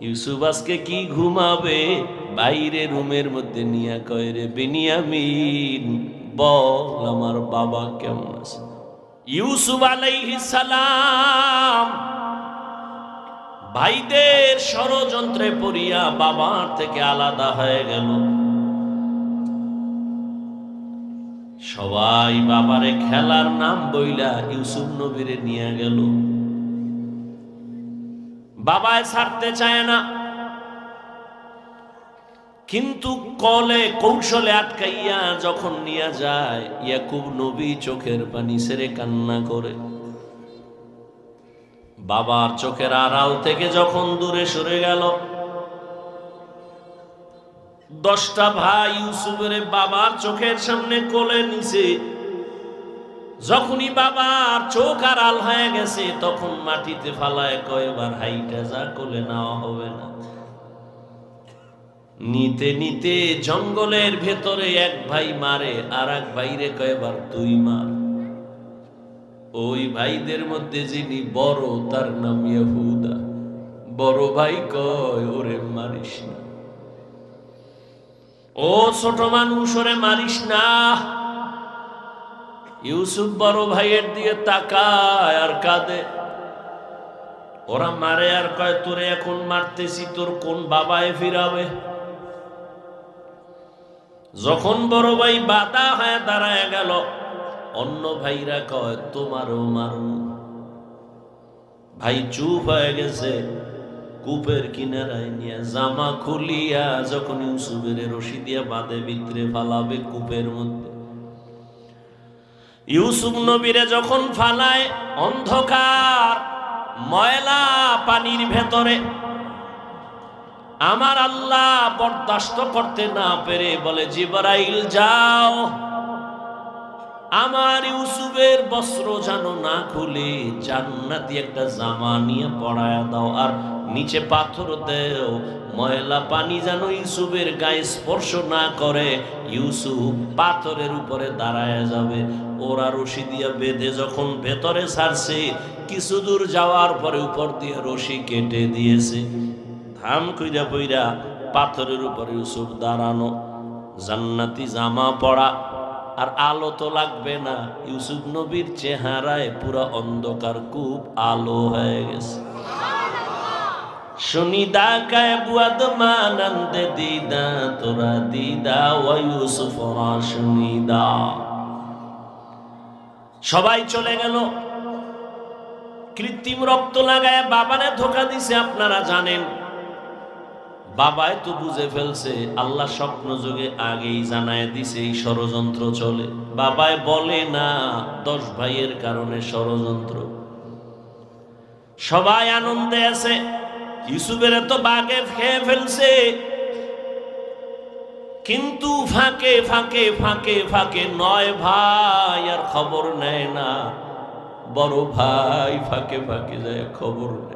ইউসুফ আজকে কি ঘুমাবে? বাইরে রুমের মধ্যে নিয়া কয়, রে বেনিয়ামিন, বল আমার বাবা কেমন আছে? ইউসুফ আলাইহিস সালাম ভাইদের ষড়যন্ত্রে পড়িয়া বাবার থেকে আলাদা হয়ে গেল। সবাই বাবারে খেলার নাম বইলা ইউসুফ নবীরে নিয়ে গেল। বাবায় ছাড়তে চায় না। কিন্তু কলে কৌশলে আটকাইয়া যখন নিয়ে যায়, ইয়াকুব নবী চোখের পানি সেরে কান্না করে। বাবার চোখের আড়াল থেকে যখন দূরে সরে গেল, দশটা ভাই ইউসুফের বাবার চোখের সামনে কোলে নিছে যখনই বাবার চোখ আড়াল হয়ে গেছে, তখন মাটিতে ফালায় কয়বার হাইটা যা কোলে নেওয়া হবে না। নিতে নিতে জঙ্গলের ভেতরে এক ভাই মারে, আর এক ভাইরে কয়বার তুই মার। ওই ভাইদের মধ্যে যিনি বড়, তার নাম ইহুদা। বড় ভাই কয়, ওরে মারিস না। ও ছোট মানুষ, ওরে মারিস না। ইউসুফ বড় ভাইয়ের দিয়ে তাকায় আর কাঁদে। ওরা মারে আর কয়, তোরে এখন মারতেছি, তোর কোন বাবায় ফিরাবে? যখন বড় ভাই বাধা হয়ে দাঁড়ায় গেল, অন্য ভাইরা কয়, তোমারও মারু ভাই চুপ হয়ে গেছে, কূপের কিনারায় নিয়ে জামা খুলিয়া যখন ইউসুফের রশি দিয়া বাঁধে, ভিতরে ফালাবে কূপের মধ্যে। ইউসুফ নবীরে যখন ফালায় অন্ধকার, ময়লা পানির ভেতরে, আমার আল্লাহ বরদাস্ত করতে না পেরে বলে, জিবরাইল, যাও। আমার ইউসুফের বস্ত্র যেন না খুলে, জান্নাতি একটা জামা নিয়ে পড়ায় দাও, আর নিচে পাথর দেও, ময়লা পানি যেন ইউসুফের গায়ে স্পর্শ না করে, ইউসুফ পাথরের উপরে দাঁড়ায় যাবে। ওরা রশি দিয়ে বেঁধে যখন ভেতরে ছাড়ছে, কিছু দূর যাওয়ার পরে উপর দিয়ে রশি কেটে দিয়েছে। ধাম কইরা পইরা পাথরের উপরে ইউসুফ দাঁড়ানো, জান্নাতি জামা পড়া আর আলো তো লাগবে না। ইউসুফ নবীর চেহারায় পুরা অন্ধকার, খুব আলো হয়ে গেছে। শুনিদা কায় বুয়াদ মানন্দে দিদা, তোরা দিদা, ও ইউসুফ শুনিদা সবাই চলে গেল। কৃত্রিম রক্ত লাগায় বাবারে ধোকা দিছে, আপনারা জানেন। বাবাই তো বুঝে ফেলছে, আল্লাহ স্বপ্ন যুগে আগেই জানায় দিছে এই ষড়যন্ত্র চলে। বাবাই বলে, না, দশ ভাইয়ের কারণে ষড়যন্ত্র। সবাই আনন্দে আছে। ইউসুফের তো বাগে খেয়ে ফেলছে। কিন্তু ফাঁকে ফাঁকে ফাঁকে ফাঁকে নয় ভাই আর খবর নেয় না। বড় ভাই ফাঁকে ফাঁকে যায় খবর নেয়।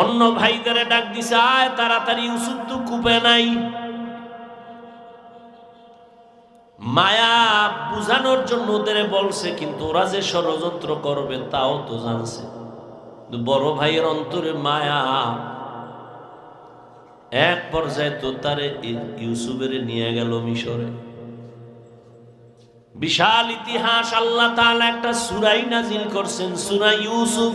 অন্য ভাইদের ডাক দিছে, আয় তাড়াতাড়ি ইউসুফ তো কূপে নাই। মায়া বুঝানোর জন্য ওদের বলছে, কিন্তু ওরা যে ষড়যন্ত্র করবে তাও তো জানছে। বড় ভাইয়ের অন্তরে মায়া এক পর্যায়ে তো তারে ইউসুফের নিয়ে গেল মিশরে। বিশাল ইতিহাস, আল্লাহ তাআলা একটা সুরাই নাজিল করছেন, সুরা ইউসুফ।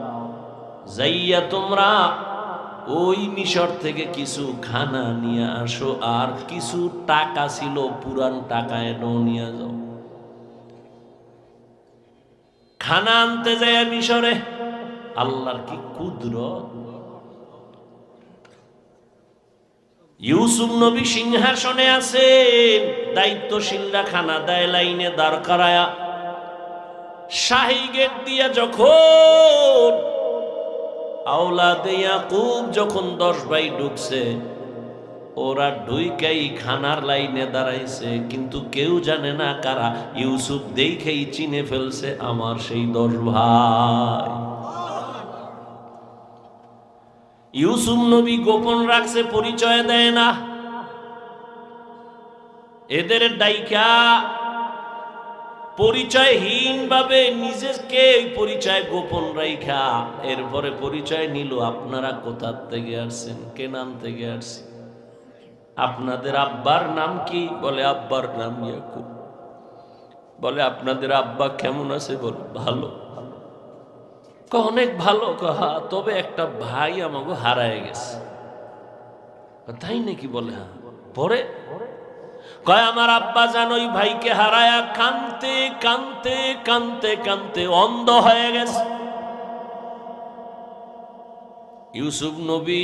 যাইয়া তোমরা ওই মিশর থেকে কিছু খানা নিয়ে আসো, আর কিছু টাকা ছিল, পুরান টাকা এনো নিয়ে যাও। খানা আনতে যায় মিশরে, আল্লাহর কি কুদরত? ইউসুফ নবী সিংহাসনে আছেন, দায়িত্বশীলরা খানা দেয় লাইনে দাঁড় করায়া, শাহী গেট দিয়া যখন আওলাদে ইয়াকুব যখন দশ ভাই ঢুকছে, ওরা ঢুইকাই খানার লাইনে দাঁড়াইছে, কিন্তু কেউ জানে না কারা। ইউসুফ দেখেই চিনে ফেলছে, আমার সেই দশ ভাই। ইউসুফ নবী গোপন রাখছে, পরিচয় দেয় না। এদের ডাইকা পরিচয়হীন ভাবে নিজেকে পরিচয় গোপন রাইখা। এরপরে পরিচয় নিল, আপনারা কোথার থেকে আসছেন? কে নাম থেকে আসছেন? আপনাদের আব্বার নাম কি? বলে, আব্বার নাম ইয়াকুব। বলে, আপনাদের আব্বা কেমন আছে? বলে, ভালো। ক অনেক ভালো। কহা তবে একটা ভাই আমাকে হারায় গেছে। তাই নাকি? বলে হ্যাঁ। পরে? কয়, আমার আব্বা জান ওই ভাইকে হারায়া কানতে কানতে কানতে কানতে অন্ধ হয়ে গেছে। ইউসুফ নবী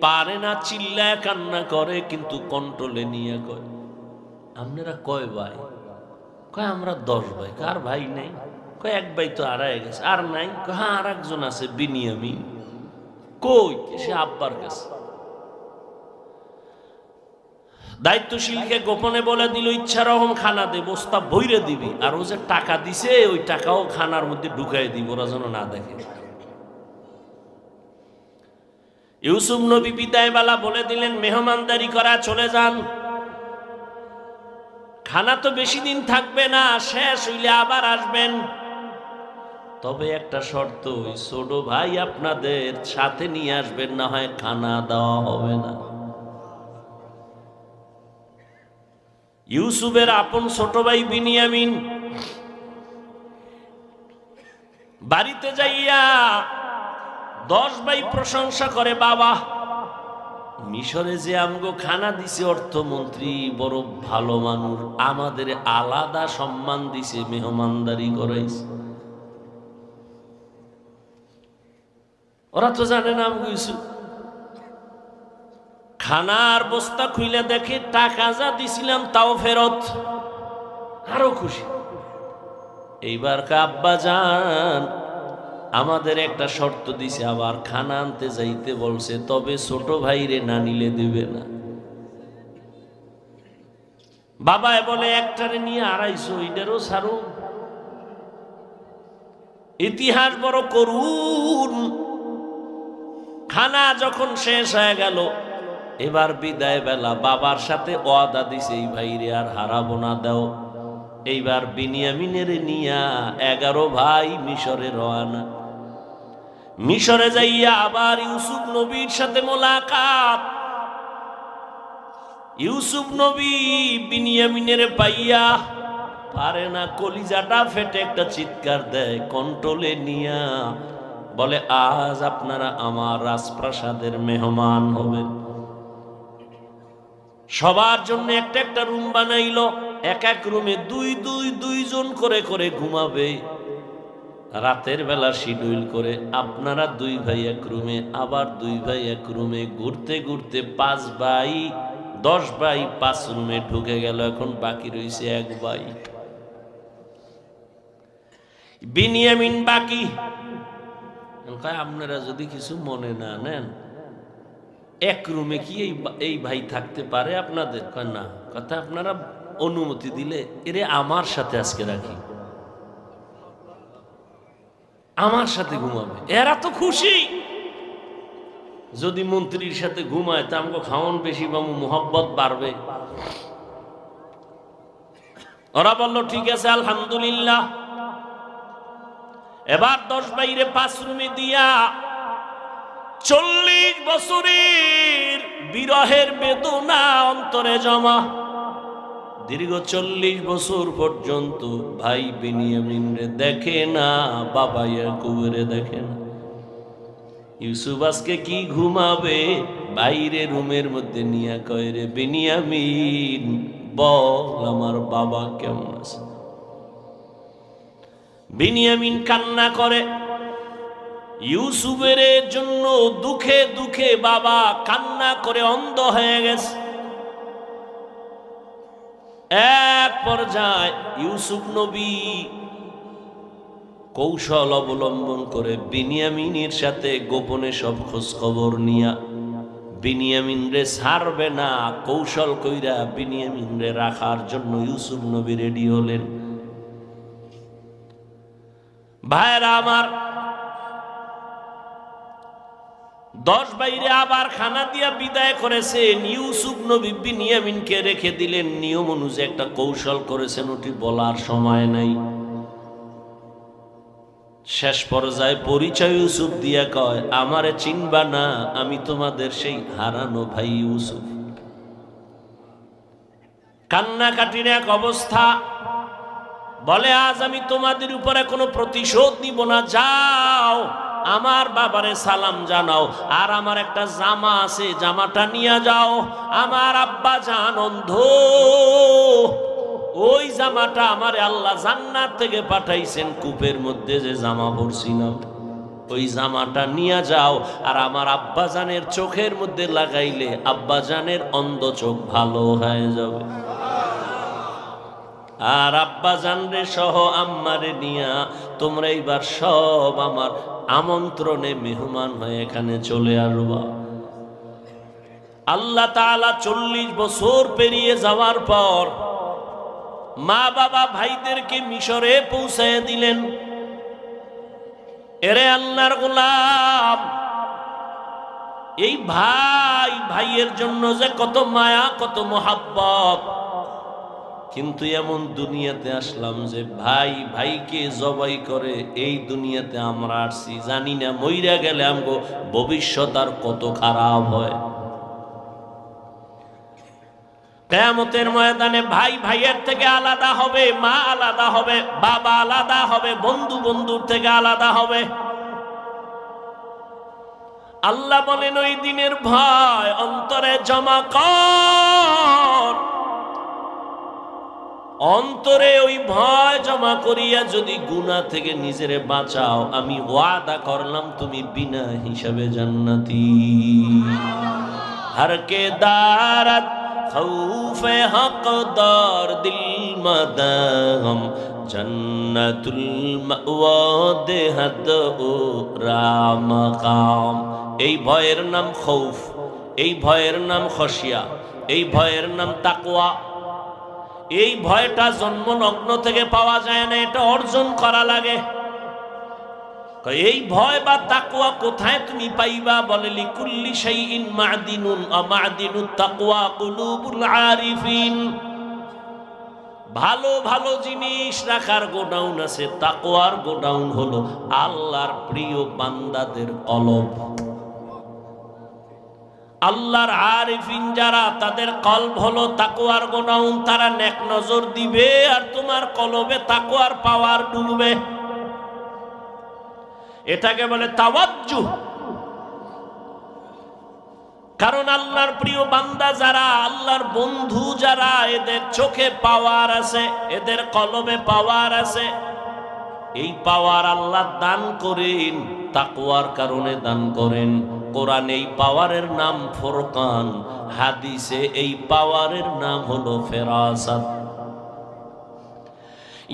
পারে না, চিল্লায়, কান্না করে, কিন্তু কন্ট্রোলে নিয়ে কয়, আপনারা কয় ভাই? কয়, আমরা দশ ভাই। কার ভাই নেই। কয়, এক ভাই তো হারায় গেছে। আর নাই? কয় হ্যাঁ আর একজন আছে, বিনিয়ামিন। কই? সে আব্বার কাছে। দায়িত্বশীলকে গোপনে বলে দিল, ইচ্ছা রকম খানা দে, বস্তা বইরে দিবি। আর ও যে টাকা দিছে, ওই টাকাও খানার মধ্যে ঢুকাই দিব, ওরা যেন না দেখে। ইউসুফ নবী বিদায়বেলা বলে দিলেন, মেহমানদারি করা, চলে যান। খানা তো বেশি দিন থাকবে না, শেষ, হইলে আবার আসবেন। তবে একটা শর্ত, ওই ছোট ভাই আপনাদের সাথে নিয়ে আসবেন, না হয় খানা দেওয়া হবে না। ইউসুফের আপন ছোট ভাই বিনিয়ামিন। বাড়িতে যাইয়া দশ ভাই প্রশংসা করে, বাবা, মিশরে যে আমগো খানা দিছে অর্থমন্ত্রী, বড় ভালো মানুষ, আমাদের আলাদা সম্মান দিছে, মেহমানদারি করাইছে। ওরা তো জানে না আমগো ইউসুফ। খানার বস্তা খুইলে দেখে টাকা যা দিছিলাম তাও ফেরত। আরও খুশি। এইবার কাব্বা যান আমাদের একটা শর্ত দিছে, আবার খানা আনতে যাইতে বলছে, তবে ছোট ভাইরে না নিলে দিবে না। বাবায় বলে, একটারে নিয়ে আড়াইশো এটারও সারো ইতিহাস বড় করুন খানা যখন শেষ হয়ে গেল এবার বিদায় বেলা বাবার সাথে ওয়াদা দিছে, এই ভাইরে আর হারাবো না, দাও। এইবার বিনিয়ামিনের নিয়া এগারো ভাই মিশরে রওয়ানা মিশরে যাইয়া আবার ইউসুফ নবীর সাথে মোলাকাত। ইউসুফ নবী বিনিয়ামিনের পাইয়া পারে না, কলিজাটা ফেটে একটা চিৎকার দেয় কন্ট্রোলে নিয়া। বলে, আজ আপনারা আমার রাজপ্রাসাদের মেহমান হবেন। সবার জন্য একটা একটা রুম বানাইলো, এক এক রুমে দুই দুই দুইজন করে করে ঘুমাবে। রাতের বেলা শিডিউল করে আপনারা দুই ভাই এক রুমে, আবার দুই ভাই এক রুমে ঘুরতে ঘুরতে পাঁচ ভাই, দশ ভাই পাঁচ রুমে ঢুকে গেল, এখন বাকি রয়েছে এক ভাই। বিনিয়ামিন বাকি। আপনারা যদি কিছু মনে না নেন এক রুমে কি এই এই ভাই থাকতে পারে আপনাদের? না। কথা আপনারা অনুমতি দিলে এরে আমার সাথে আজকে রাখি। আমার সাথে ঘুমাবে। এরা তো খুশি। যদি মন্ত্রীর সাথে ঘুমায়, তা আমাকে খাওয়ান বেশি বাবু মোহব্বত বাড়বে। ওরা বলল, ঠিক আছে, আলহামদুলিল্লাহ। এবার দশ বাইরে পাঁচ রুমে দিয়া চল্লিশ বছরের বিরহের বেদনা অন্তরে জমা। দীর্ঘ চল্লিশ বছর পর্যন্ত ভাই বিনিয়ামিন রে দেখে না, বাবা ইয়াকুবের দেখে না। ইউসুফ আজকে কি ঘুমাবে? বাইরে রুমের মধ্যে নিয়া কয় রে, বিনিয়ামিন, বল আমার বাবা কেমন আছে? বেনিয়ামিন কান্না করে ইউসুফের জন্য দুঃখে দুঃখে বাবা কান্না করে অন্ধ হয়ে গেছে। এক পর্যায়ে ইউসুফ নবী কৌশল অবলম্বন করে বিনিয়ামিনের সাথে গোপনে সব খোঁজ খবর নিয়া বিনিয়ামিন রে ছাড়বে না, কৌশল কইরা বিনিয়ামিন রে রাখার জন্য ইউসুফ নবী রেডি হলেন। ভাইরা আমার দশ বাইরে আবার খানা দিয়া বিদায় করেছেন ইউসুফ নবী বিনিয়ামিনকে রেখে দিলেন। নিয়ম অনুযায়ী একটা কৌশল করেছেন, ওটি বলার সময় নাই। শেষ পর্যায়ে পরিচয় ইউসুফ দিয়া কয়, আমারে চিনবা না, আমি তোমাদের সেই হারানো ভাই ইউসুফ। কান্নাকাটির এক অবস্থা। বলে, আজ আমি তোমাদের উপরে কোনো প্রতিশোধ নিব না, যাও। আমার বাবারে সালাম জানাও, আর আমার একটা জামা আছে, জামাটা নিয়ে যাও। আমার আব্বা জান অন্ধ। ওই জামাটা আমার আল্লাহ জান্নার থেকে পাঠাইছেন, কূপের মধ্যে যে জামা পরছিলাম। ওই জামাটা নিয়ে যাও, আর আমার আব্বাজানের চোখের মধ্যে লাগাইলে আব্বাজানের অন্ধ চোখ ভালো হয়ে যাবে। আর আব্বা জানরে সহ আম্মারে নিয়া, তোমরা এইবার সব আমার আমন্ত্রণে মেহমান হয়ে এখানে চলে আসবা। আল্লাহ তাআলা চল্লিশ বছর পেরিয়ে যাওয়ার পর মা বাবা ভাইদেরকে মিশরে পৌঁছায় দিলেন। এরে আল্লাহর গোলাম, এই ভাই, ভাইয়ের জন্য যে কত মায়া, কত মোহাব্বত কিন্তু এমন দুনিয়াতে আসলাম যে ভাই, ভাইকে জবাই করে, এই দুনিয়াতে আমরা আসছি, জানি না, মইরা গেলে আমগো ভবিষ্যৎ আর কত খারাপ হয়। কেয়ামতের ময়দানে ভাই, ভাইয়ের থেকে আলাদা হবে, মা আলাদা হবে, বাবা আলাদা হবে, বন্ধু বন্ধুর থেকে আলাদা হবে। আল্লাহ বলেন, ওই দিনের ভয় অন্তরে জমা কর। অন্তরে ওই ভয় জমা করিয়া যদি গুনা থেকে নিজেরে বাঁচাও, আমি ওয়াদা করলাম তুমি বিনা হিসাবে জান্নাতি। হরকে দারাত, খৌফে হক দর দিল মদম জন্নতুল মাওয়া দেহত ও রাম কাম এই ভয়ের নাম খৌফ, এই ভয়ের নাম খসিয়া এই ভয়ের নাম তাকওয়া। এই ভয়টা জন্ম লগ্ন থেকে পাওয়া যায় না, এটা অর্জন করা লাগে। এই ভয় বা তাকুয়া কোথায় তুমি পাইবা? বলে, লিকুল্লি শাইইন মাদিনুন, আমাদিনুত তাকওয়া কুলুবুল আরিফিন। ভালো ভালো জিনিস রাখার গোডাউন আছে, তাকওয়ার গোডাউন হলো আল্লাহর প্রিয় বান্দাদের কলব। আল্লাহর আরিফিন যারা, তাদের কলব হলো তাকওয়ার গোডাউন তারা নেক নজর দিবে আর তোমার কলবে তাকওয়ার পাওয়ার ডুববে। এটাকে বলে তাওয়াজ্জু কারণ আল্লাহর প্রিয় বান্দা যারা, আল্লাহর বন্ধু যারা, এদের চোখে পাওয়ার আছে, এদের কলবে পাওয়ার আছে। এই পাওয়ার আল্লাহ দান করেন, তাকওয়ার কারণে দান করেন। কোরআন এই পাওয়ারের নাম ফোরকান হাদিসে এই পাওয়ারের নাম হলো ফেরাসাত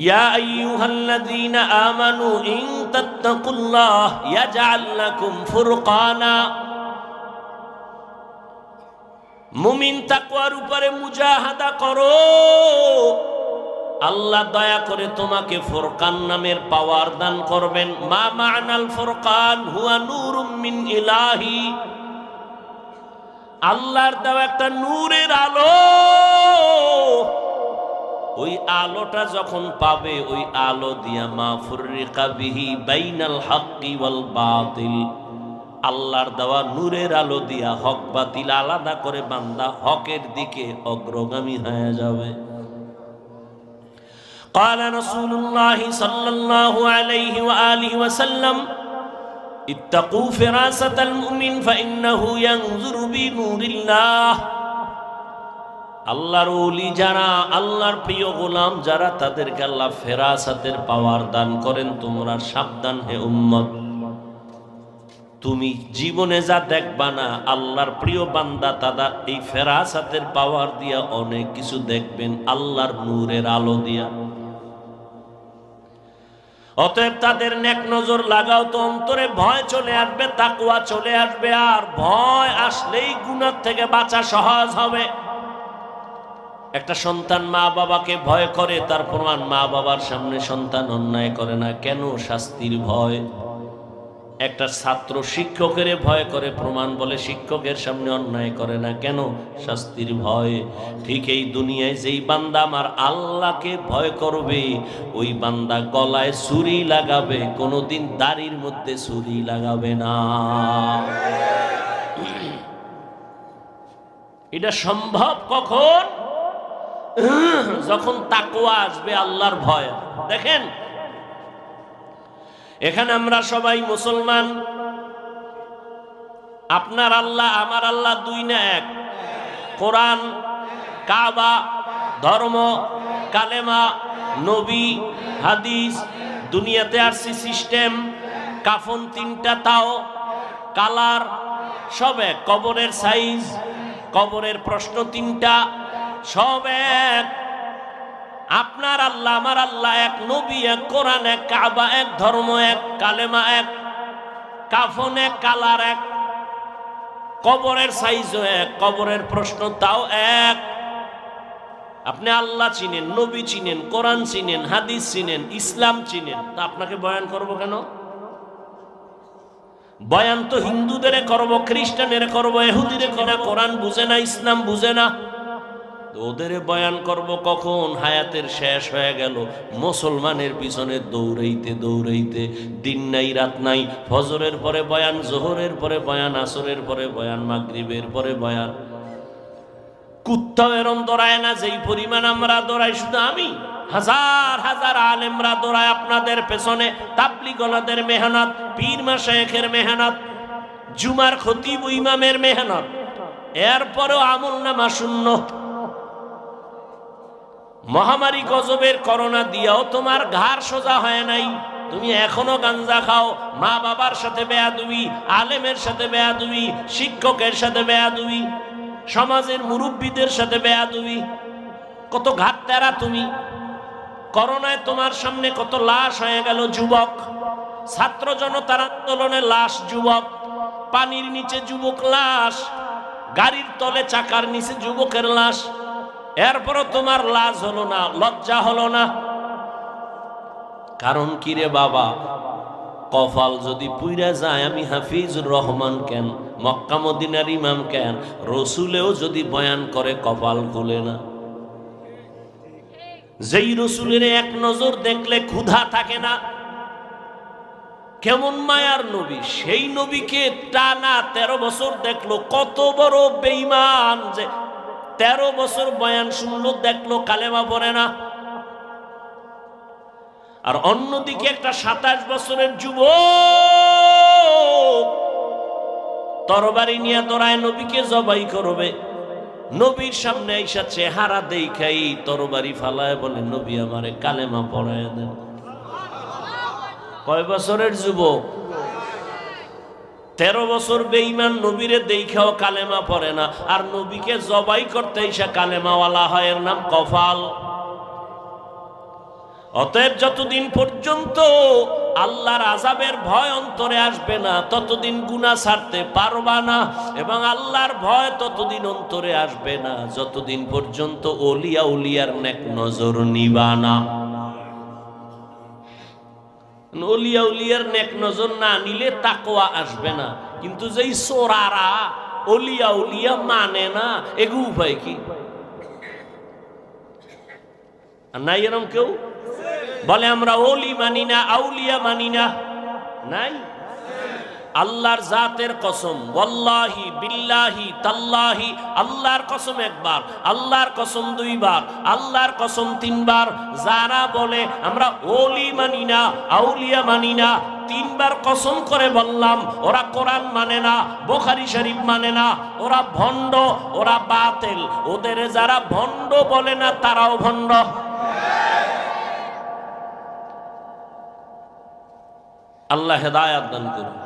يا أيها الذين آمنوا إن تتقوا الله يجعل لكم فرقانا মুমিন তাকওয়ার উপরে মুজাহাদা করো আল্লাহ দয়া করে তোমাকে ফোরকান নামের পাওয়ার দান করবেন। মা মানাল ফোরকান, হুয়া নূরুম মিন ইলাহি। আল্লাহর দেওয়া একটা নূরের আলো। ওই আলোটা যখন পাবে, ওই আলো দিয়া মা ফুররিকা বিহি বাইনাল হাক্কি ওয়াল বাতিল। আল্লাহর দেওয়া নূরের আলো দিয়া হক বাতিল আলাদা করে বান্দা হকের দিকে অগ্রগামী হয়ে যাবে। قال رسول الله صلى الله عليه وآله وسلم ইত্তাকু ফিরাসাতাল মুমিন ফাইন্নাহু ইয়ানজুরু বিনুরিল্লাহ আল্লাহর ওলি যারা আল্লাহর প্রিয় গোলাম যারা তাদেরকে আল্লাহ ফেরাসাতের পাওয়ার দান করেন তোমরা সাবধান হে উম্মত তুমি জীবনে যা দেখবা না আল্লাহর প্রিয় বান্দা তারা এই ফেরাসাতের পাওয়ার দিয়া অনেক কিছু দেখবেন আল্লাহর নূরের আলো দিয়া অতএব তাদের নেক নজর লাগাও তো, অন্তরে ভয় চলে আসবে, তাকুয়া চলে আসবে, আর ভয় আসলেই গুণার থেকে বাঁচা সহজ হবে। একটা সন্তান মা বাবাকে ভয় করে, তার প্রমাণ মা বাবার সামনে সন্তান অন্যায় করে না। কেন শাস্তির ভয়? একটা ছাত্র শিক্ষকের ভয় করে প্রমাণ বলে শিক্ষকের সামনে অন্যায় করে না। কেন? শাস্তির ভয়। ঠিক এই দুনিয়ায় যেই বান্দা আমার আল্লাহকে ভয় করবে, ওই বান্দা গলায় ছুরি লাগাবে, কোনোদিন দাড়ির মধ্যে ছুরি লাগাবে না। এটা সম্ভব কখন? যখন তাকুয়া আসবে আল্লাহর ভয়। দেখেন এখানে আমরা সবাই মুসলমান। আপনার আল্লাহ, আমার আল্লাহ দুই না এক। কোরআন, কাবা, ধর্ম, কালেমা, নবী, হাদিস, দুনিয়াতে আসছি সিস্টেম, কাফন তিনটা, তাও কালার সব এক। কবরের সাইজ, কবরের প্রশ্ন তিনটা, সব এক। আপনার আল্লাহ, আমার আল্লাহ এক নবী, এক কোরআন, এক কাবা, এক ধর্ম, এক কালেমা, এক কাফন, এক কালার, এক কবরের সাইজও এক, কবরের প্রশ্ন তাও এক। আপনি আল্লাহ চিনেন, নবী চিনেন, কোরআন চিনেন, হাদিস চিনেন, ইসলাম চিনেন, তা আপনাকে বয়ান করব কেন? বয়ান তো হিন্দুদের করব, খ্রিস্টানের করব এহুদিরে কিনা কোরআন বুঝে না, ইসলাম বুঝে না। ওদের বয়ান করব কখন? হায়াতের শেষ হয়ে গেল। মুসলমানের পিছনে দৌড়াইতে দৌড়াইতে দিন নাই, রাত নাই। ফজরের পরে বয়ান, জোহরের পরে বয়ান, আসরের পরে বয়ান, মাগরিবের পরে বয়ান। কুত্তাও এরম দৌড়ায় না, যেই পরিমাণ আমরা দৌড়াই, শুধু আমি। হাজার হাজার আলেমরা দৌড়ায় আপনাদের পেছনে। তাবলিগলাদের মেহনত, পীর মাসায়েখের মেহনত, জুমার খতিব ইমামের মেহনত। এরপরেও আমল নামা শূন্য। মহামারী গজবের করোনা দিয়াও তোমার ঘাড় সোজা হয় নাই। তুমি এখনও গাঞ্জা খাও, মা বাবার সাথে বেয়া বেয়াদুবি, আলেমের সাথে বেয়া বেয়াদুবি, শিক্ষকের সাথে বেয়া বেয়াদুবি, সমাজের মুরব্বীদের সাথে বেয়াদুবি। কত ঘাট তেরা তুমি। করোনায় তোমার সামনে কত লাশ হয়ে গেল যুবক। ছাত্র জনতার আন্দোলনে লাশ যুবক। পানির নিচে যুবক লাশ, গাড়ির তলে চাকার নিচে যুবকের লাশ। এরপরও তোমার লাজ হলো না, লজ্জা হলো না। কারণ কি রে বাবা? কফাল যদি পুইরা যায়, আমি হাফিজুর রহমান কেন? মক্কা মদিনার ইমাম কেন? রসুলেও যদি বয়ান করে, কপাল খুলে না। যেই রসুলের এক নজর দেখলে ক্ষুধা থাকে না। কেমন মায়ার নবী? সেই নবীকে টানা তেরো বছর দেখল, কত বড় বেইমান যে তেরো বছর বয়ান শুনলো দেখল, কালেমা পড়ে না। আর অন্যদিকে একটা সাতাশ বছরের যুব তরবারি নিয়ে দৌড়ায় নবীকে জবাই করবে। নবীর সামনে আইসা চেহারা দেখাই তরবারি ফালায় বলে, নবী আমারে কালেমা পড়ায় দেন। কয় বছরের যুবক? তেরো বছর বেইমান নবীরে দেখাও কালেমা পড়ে না, আর নবীকে জবাই করতে এসে কালেমাওয়ালা হয়, এর নাম কফাল। অতএব যতদিন পর্যন্ত আল্লাহর আজাবের ভয় অন্তরে আসবে না, ততদিন গুণা ছাড়তে পারবা না, এবং আল্লাহর ভয় ততদিন অন্তরে আসবে না, যতদিন পর্যন্ত ওলিয়া উলিয়ার নেক নজর নিবা না। অলিয়া উলিয়ার নেক নজর না নিলে তাকোয়া আসবে না। কিন্তু যেই সোরারা অলিয়া উলিয়া মানে না, এগু উপায় কি? নাই এরম কেউ? বলে, আমরা অলি মানি না, আউলিয়া মানি না। নাই? আল্লাহর জাতের কসম, ওয়াল্লাহি, বিল্লাহি, তাল্লাহি, আল্লাহর কসম একবার, আল্লাহর কসম দুইবার, আল্লাহর কসম তিনবার। যারা বলে, আমরা ওলি মানি না, আউলিয়া মানি না, তিনবার কসম করে বললাম, ওরা কোরআন মানে না, বোখারি শরীফ মানে না, ওরা ভণ্ড, ওরা বাতেল। ওদের যারা ভণ্ড বলে না, তারাও ভণ্ড। আল্লাহ হেদায়াত দান করুন।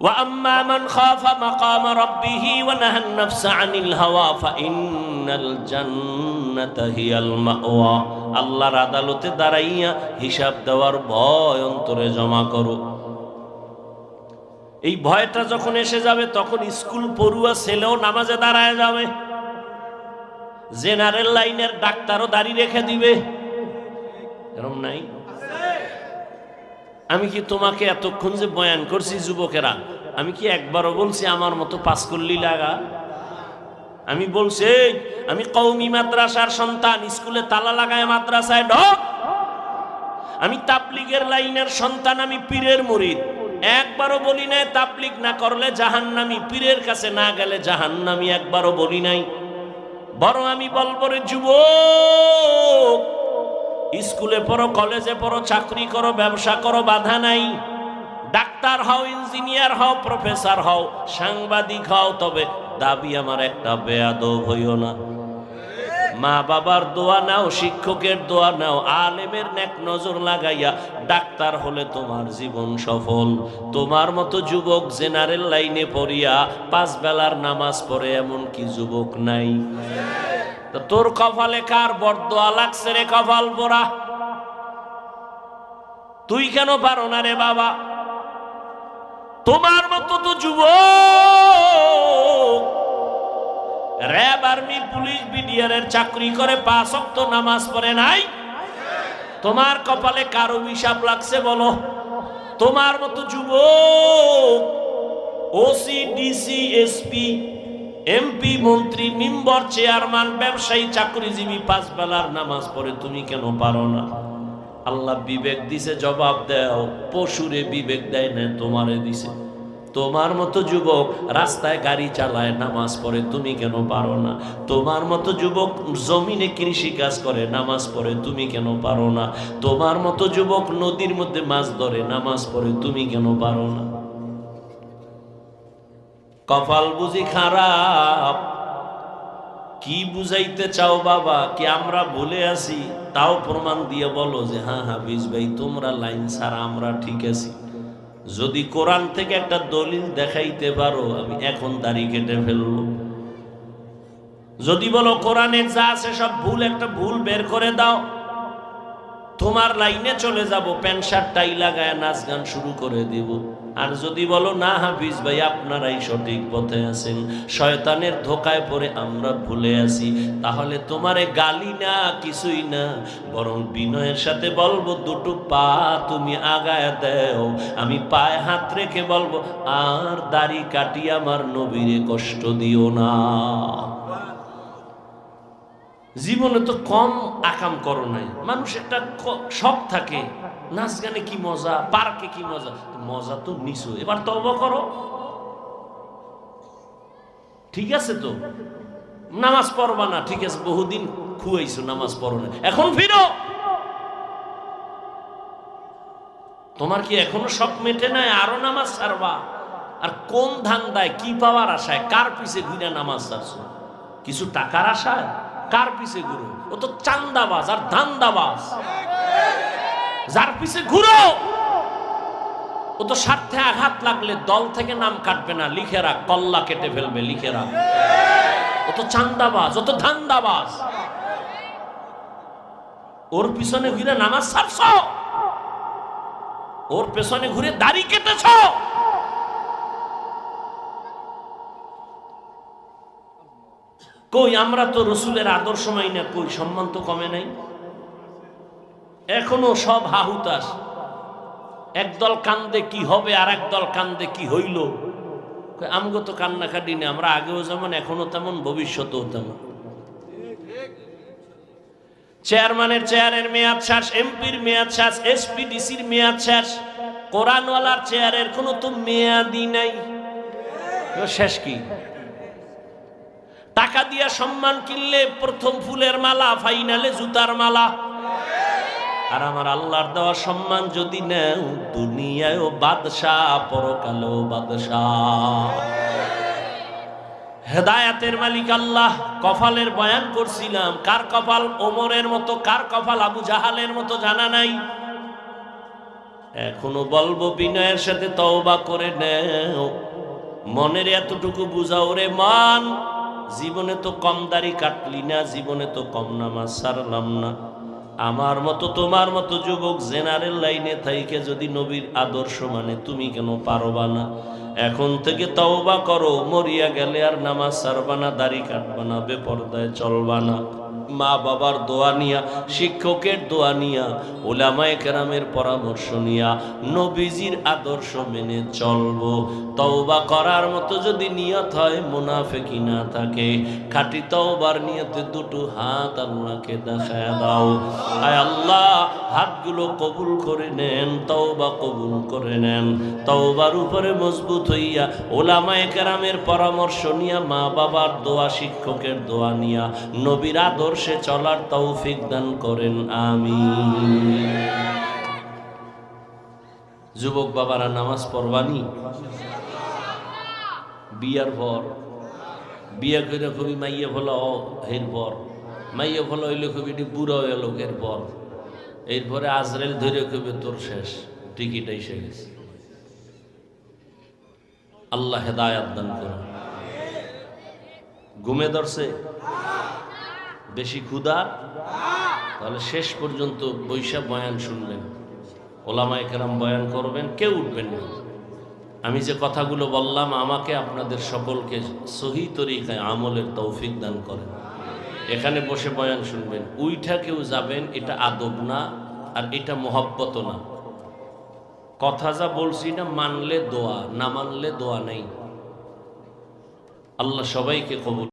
وأما من خاف مقام ربه ونهى النفس عن الهوى فإن الجنة هي المأوى আল্লাহর আদালতে দাঁড়াইয়া হিসাব দেওয়ার ভয় অন্তরে জমা করো এই ভয়টা যখন এসে যাবে তখন স্কুল পড়ুয়া ছেলেও নামাজে দাঁড়ায় যাবে জেনারেল লাইনের ডাক্তারও দাঁড়িয়ে রেখে দিবে এরম নাই আমি কি তোমাকে এতক্ষণ যে বয়ান করছি যুবকেরা? আমি কি একবারও বলছি আমার মতো পাস করলি লাগা? আমি বলছি আমি কৌমি মাদ্রাসার সন্তান, স্কুলে তালা লাগায় মাদ্রাসায় ঢক। আমি তাবলিগের লাইনের সন্তান, আমি পীরের মরিদ। একবারও বলি নাই তাবলিগ না করলে জাহান্নামি, পীরের কাছে না গেলে জাহান্নামি একবারও বলি নাই। বড় আমি বলব, রে যুবক স্কুলে পড়ো, কলেজে পড়ো, চাকরি করো, ব্যবসা করো, বাধা নাই। ডাক্তার হও, ইঞ্জিনিয়ার হও, প্রফেসর হও, সাংবাদিক হও, তবে দাবি আমার একটা, বেয়াদব হইও না। মা বাবার দোয়া নাও, শিক্ষকের দোয়া নাও, আলেমের নেক নজর লাগাইয়া ডাক্তার হলে তোমার জীবন সফল। তোমার মতো যুবক জেনারেল লাইনে পড়িয়া পাঁচ বেলার নামাজ পড়ে এমন কি যুবক নাই। তোর কপালে কার বরদোয়া লাগছে রে কপাল পোড়া? তুই কেন পারো না রে বাবা? তোমার মতো তো যুব র্যাব আর্মি, পুলিশ বিডিআরের চাকরি করে পাঁচ অক্ত নামাজ পড়ে নাই? তোমার কপালে কার অভিশাপ লাগছে বলো? তোমার মতো যুবক, ওসি, ডিসি, এসপি এমপি মন্ত্রী, মেম্বার, চেয়ারম্যান, ব্যবসায়ী, চাকরিজীবী, পাঁচ বেলার নামাজ পড়ে তুমি কেন পারো না? আল্লাহ বিবেক দিছে, জবাব দাও। পশুরে বিবেক দেয় না, তোমারে দিছে। তোমার মতো যুবক রাস্তায় গাড়ি চালায়, নামাজ পড়ে, তুমি কেন পারো না? তোমার মতো যুবক জমিনে কৃষি কাজ করে, নামাজ পড়ে, তুমি কেন পারো না? তোমার মতো যুবক নদীর মধ্যে মাছ ধরে, নামাজ পড়ে, তুমি কেন পারো না? কপাল বুঝি খারাপ। কি বুঝাইতে চাও বাবা? কি আমরা ভুলে আছি? তাও প্রমাণ দিয়ে বলো যে হ্যাঁ হাফিজ ভাই, তোমরা লাইন ছাড়া আমরা ঠিক আছি। যদি কোরআন থেকে একটা দলিল দেখাইতে পারো, আমি এখন দাড়ি কেটে ফেলব। যদি বলো, কোরআনে যা আছে সব ভুল, একটা ভুল বের করে দাও। তোমার লাইনে চলে যাব, প্যান্ট শার্ট টাই লাগায় নাচ গান শুরু করে দিব। আর যদি বলো, না হাফিজ ভাই, আপনারাই সঠিক পথে আছেন। শয়তানের ধোকায় পড়ে আমরা ভুলে আছি। তাহলে তোমারে গালি না, কিছুই না। বরং বিনয়ের সাথে বলব, দুটো পা তুমি আগায় দেও। আমি পায়ে হাত রেখে বলব, আর দাড়ি কাটি আমার নবীরে কষ্ট দিও না। জীবনে তো কম আকাম করো নাই। মানুষ একটা শখ থাকে। নাচ গানে কি মজা, পার্কে কি মজা? মজা তো নিছো এবার তব করো। ঠিক আছে তো? নামাজ পড়বা না, ঠিক আছে। বহুদিন খুয়াইছো নামাজ পড়ো না। এখন ফিরো। তোমার কি এখনও সব মেটে নাই? আরও নামাজ ছাড়বা। আর কোন ধান্দায় কি পাওয়ার আশায় কার পিছে ঘুরে নামাজ ছাড়ছো? কিছু টাকার আশায়? কার পিছে ঘুরো? ও তো চান্দাবাজ আর ধান্দাবাজ। যার পিছে ঘুরো। ও তো স্বার্থে আঘাত লাগলে দল থেকে নাম কাটবে না। লিখে রাখ, কল্লা কেটে ফেলবে, লিখে রাখ। ও তো চান্দাবাজ, ও তো ধান্দাবাজ। ওর পিছনে ঘুরে নামাজ ছাড়ছ? ওর পেছনে ঘুরে দাড়ি কেটেছ? কই, আমরা তো রসুলের আদর্শ মাই না। কই, সম্মান তো কমে নাই। এখনও সব হাহুতাস একদল কান্দে কি হবে আর একদল কান্দে কি হইল? আমগো তো কান্নাকাটি নেই, আমরা আগেও যেমন, এখনও তেমন, ভবিষ্যতেও তেমন। চেয়ারম্যানের চেয়ারের মেয়াদ শেষ, এমপির মেয়াদ শেষ, এসপিডিসির মেয়াদ শেষ, কোরআনওয়ালার চেয়ারের কোনো তো মেয়াদি নাই। শেষ কি? টাকা দিয়া সম্মান কিনলে প্রথম ফুলের মালা, ফাইনালে জুতার মালা। আর আমার আল্লাহর দেওয়া সম্মান যদি নেও দুনিয়ায়ও বাদশাহ পরকালেও বাদশাহ। হেদায়াতের মালিক আল্লাহ কফালের বয়ান করছিলাম। কার কপাল? ওমরের মতো। কার কপাল? আবু জাহালের মতো, জানা নাই। এখনও বলব বিনয়ের সাথে তওবা করে নেও। মনের এতটুকু বুঝাও রে মান, জীবনে তো কম দাড়ি কাটলি না, জীবনে তো কম নামাজ সারলাম না। আমার মতো, তোমার মতো যুবক জেনারেল লাইনে থাইকে যদি নবীর আদর্শ মানে তুমি কেন পারবা না? এখন থেকে তওবা করো, মরিয়া গেলে আর নামাজ সারবা না, দাড়ি কাটবা না, বেপরদায় চলবা না। মা বাবার দোয়া নিয়া, শিক্ষকের দোয়া নিয়া ওলামায় কেরামের পরামর্শ নিয়া নবীজির আদর্শ মেনে চলবো। তওবা করার মতো যদি নিয়ত হয় মুনাফেকি না থাকে। খাটি তওবার নিয়তে দুটো হাত আল্লাহকে দেখায় দাও। আয় আল্লাহ, হাতগুলো কবুল করে নেন, তওবা কবুল করে নেন। তওবার উপরে মজবুত হইয়া ওলামায়ে কেরামের পরামর্শ নিয়া মা বাবার দোয়া, শিক্ষকের দোয়া নিয়া, নবীর আদর্শে চলার তৌফিক দান করেন আমি যুবক বাবারা, নামাজ পড়বানি? বিয়ার পর। বিয়া করে খুবই মাইয়ে ফলো এর পর। মাইয়ে ফলো হইলে খুবই এটি বুড়ো হয়ে লোক এরপর এরপরে আজরাইল ধরে কবে তোর শেষ। টিকিট এসে গেছে। আল্লাহ হেদায়াত দান করুন। ঘুমে ধরছে? বেশি ক্ষুধা? তাহলে শেষ পর্যন্ত বৈশাখ বয়ান শুনবেন। ওলামায় কেরাম বয়ান করবেন, কেউ উঠবেন না। আমি যে কথাগুলো বললাম, আমাকে আপনাদের সকলকে সহি তরিকায় আমলের তৌফিক দান করেন। এখানে বসে বয়ান শুনবেন। উইঠা কেউ যাবেন, এটা আদব না, আর এটা মহব্বত না। কথা যা বলছি না, মানলে দোয়া, না মানলে দোয়া নেই। আল্লাহ সবাইকে কবুল